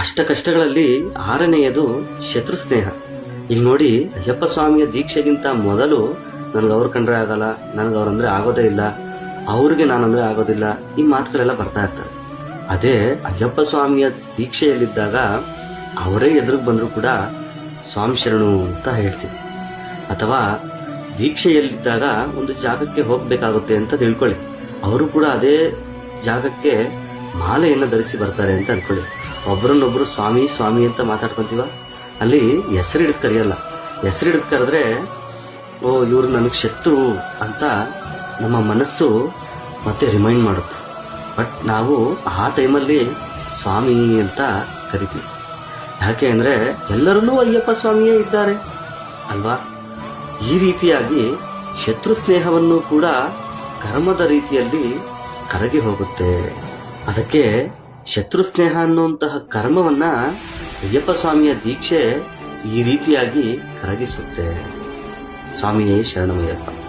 ಅಷ್ಟ ಕಷ್ಟಗಳಲ್ಲಿ ಆರನೆಯದು ಶತ್ರು ಸ್ನೇಹ. ಇಲ್ಲಿ ನೋಡಿ ಅಯ್ಯಪ್ಪ ಸ್ವಾಮಿಯ ದೀಕ್ಷೆಗಿಂತ ಮೊದಲು ನನ್ಗೆ ಅವ್ರು ಕಂಡ್ರೆ ಆಗಲ್ಲ, ನನ್ಗೆ ಅವ್ರಂದ್ರೆ ಆಗೋದೇ ಇಲ್ಲ, ಅವ್ರಿಗೆ ನಾನಂದ್ರೆ ಆಗೋದಿಲ್ಲ, ಈ ಮಾತುಗಳೆಲ್ಲ ಬರ್ತಾ ಇರ್ತವೆ. ಅದೇ ಅಯ್ಯಪ್ಪ ಸ್ವಾಮಿಯ ದೀಕ್ಷೆಯಲ್ಲಿದ್ದಾಗ ಅವರೇ ಎದುರಿಗೆ ಬಂದರೂ ಕೂಡ ಸ್ವಾಮಿ ಶರಣು ಅಂತ ಹೇಳ್ತೀವಿ. ಅಥವಾ ದೀಕ್ಷೆಯಲ್ಲಿದ್ದಾಗ ಒಂದು ಜಾಗಕ್ಕೆ ಹೋಗಬೇಕಾಗುತ್ತೆ ಅಂತ ತಿಳ್ಕೊಳ್ಳಿ. ಅವರು ಕೂಡ ಅದೇ ಜಾಗಕ್ಕೆ ಮಾಲೆಯನ್ನು ಧರಿಸಿ ಬರ್ತಾರೆ ಅಂತ ಅನ್ಕೊಳ್ಳಿ. ಒಬ್ರನ್ನೊಬ್ರು ಸ್ವಾಮಿ ಸ್ವಾಮಿ ಅಂತ ಮಾತಾಡ್ಕೊತೀವ? ಅಲ್ಲಿ ಹೆಸರು ಹಿಡಿದು ಕರೆಯಲ್ಲ. ಹೆಸರು ಹಿಡಿದು ಕರೆದ್ರೆ, ಓ, ಇವ್ರು ನನಗೆ ಶತ್ರು ಅಂತ ನಮ್ಮ ಮನಸ್ಸು ಮತ್ತೆ ರಿಮೈಂಡ್ ಮಾಡುತ್ತೆ. ಬಟ್ ನಾವು ಆ ಟೈಮಲ್ಲಿ ಸ್ವಾಮಿ ಅಂತ ಕರಿತೀವಿ. ಯಾಕೆ ಅಂದರೆ ಎಲ್ಲರಲ್ಲೂ ಅಯ್ಯಪ್ಪ ಸ್ವಾಮಿಯೇ ಇದ್ದಾರೆ, ಅಲ್ವಾ? ಈ ರೀತಿಯಾಗಿ ಶತ್ರು ಸ್ನೇಹವನ್ನು ಕೂಡ ಕರ್ಮದ ರೀತಿಯಲ್ಲಿ ಕರಗಿ ಹೋಗುತ್ತೆ. ಅದಕ್ಕೆ ಶತ್ರು ಸ್ನೇಹ ಅನ್ನುವಂತಹ ಕರ್ಮವನ್ನ ಅಯ್ಯಪ್ಪ ಸ್ವಾಮಿಯ ದೀಕ್ಷೆ ಈ ರೀತಿಯಾಗಿ ಕರಗಿಸುತ್ತೆ. ಸ್ವಾಮಿಯೇ ಶರಣಮಯ್ಯಪ್ಪ.